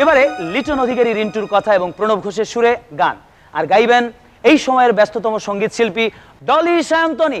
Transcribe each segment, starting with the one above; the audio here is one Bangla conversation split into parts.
এবারে লিটন অধিকারী রিন্টুর কথা এবং প্রণব ঘোষের সুরে গান। আর গাইবেন এই সময়ের ব্যস্ততম সংগীত শিল্পী ডলি সায়ন্তনী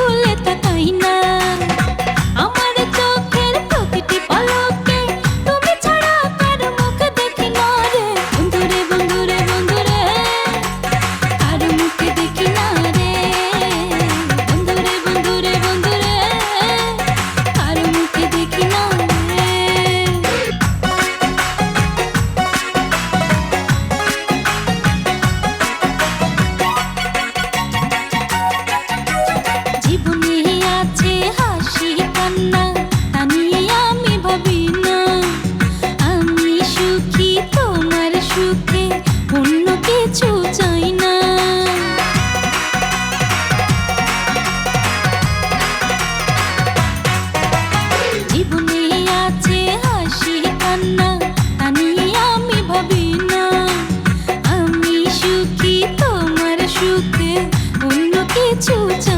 就这